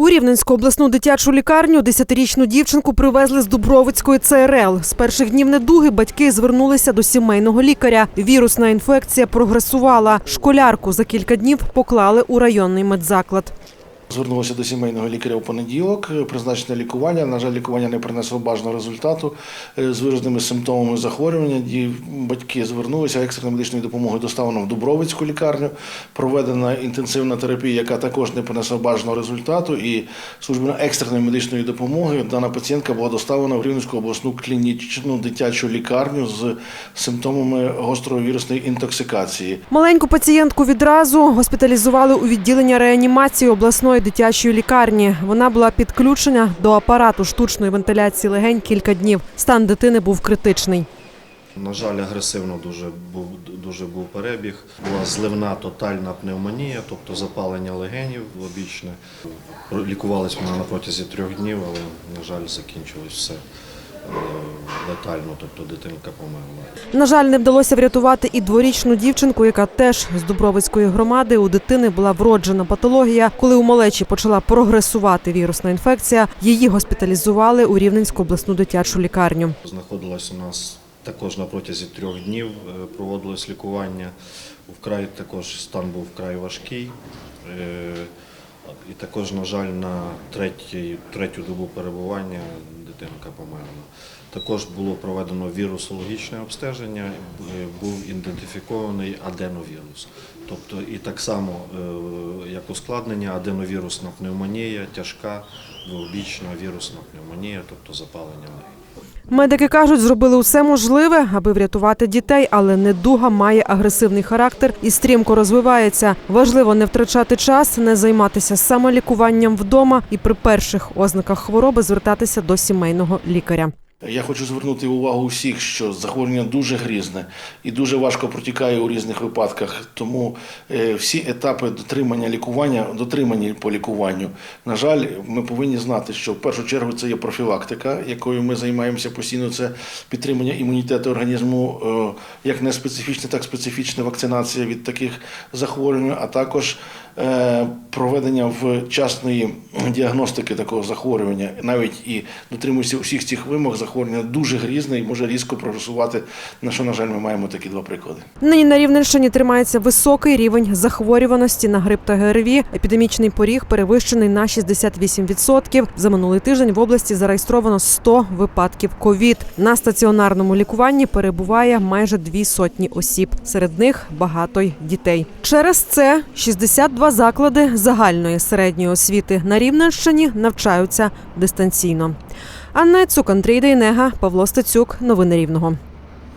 У Рівненську обласну дитячу лікарню десятирічну дівчинку привезли з Дубровицької ЦРЛ. З перших днів недуги батьки звернулися до сімейного лікаря. Вірусна інфекція прогресувала. Школярку за кілька днів поклали у районний медзаклад. Звернулися до сімейного лікаря у понеділок, призначене лікування. На жаль, лікування не принесло бажаного результату Е, з виразними симптомами захворювання. Дів- Батьки звернулися, екстреною медичною допомогою доставлено в Дубровицьку лікарню. Проведена інтенсивна терапія, яка також не принесла бажаного результату. І службою екстреної медичної допомоги дана пацієнтка була доставлена в Рівненську обласну клінічну дитячу лікарню з симптомами гострої вірусної інтоксикації. Маленьку пацієнтку відразу госпіталізували у відділення реанімації обласної дитячої лікарні. Вона була підключена до апарату штучної вентиляції легень кілька днів. Стан дитини був критичний. На жаль, агресивно дуже був дуже був перебіг. Була зливна тотальна пневмонія, тобто запалення легенів обічне. Лікувалась вона на протязі трьох днів, але на жаль, закінчилось все летально, тобто дитинка померла. На жаль, не вдалося врятувати і дворічну дівчинку, яка теж з Дубровицької громади у дитини була вроджена патологія. Коли у малечі почала прогресувати вірусна інфекція, її госпіталізували у Рівненську обласну дитячу лікарню. Знаходилась у нас також на протязі трьох днів, е, проводилось лікування. Вкрай також стан був вкрай важкий. І також, на жаль, на третій, третю добу перебування дитинка померла. Також було проведено вірусологічне обстеження, е, був ідентифікований аденовірус. Тобто і так само, е, як ускладнення, аденовірусна пневмонія, тяжка двобічна вірусна пневмонія, тобто запалення легень. Медики кажуть, зробили усе можливе, аби врятувати дітей, але недуга має агресивний характер і стрімко розвивається. Важливо не втрачати час, не займатися самолікуванням вдома і при перших ознаках хвороби звертатися до сімейного лікаря. Я хочу звернути увагу усіх, що захворювання дуже грізне і дуже важко протікає у різних випадках. Тому е, всі етапи дотримання лікування, дотримані по лікуванню. На жаль, ми повинні знати, що в першу чергу це є профілактика, якою ми займаємося постійно. Це підтримання імунітету організму, е, як не специфічна, так і специфічна вакцинація від таких захворювань, а також проведення вчасної діагностики такого захворювання, навіть і дотримуюся усіх цих вимог, захворювання дуже грізне і може різко прогресувати. На що, на жаль, ми маємо такі два приклади. Нині на Рівненщині тримається високий рівень захворюваності на грип та ГРВІ. Епідемічний поріг перевищений на 68%. За минулий тиждень в області зареєстровано 100 випадків ковід. На стаціонарному лікуванні перебуває майже дві сотні осіб. Серед них багато й дітей. Через це 62 заклади загальної середньої освіти на Рівненщині навчаються дистанційно. Анна Цук, Андрій Дейнега, Павло Стецюк. Новини Рівного.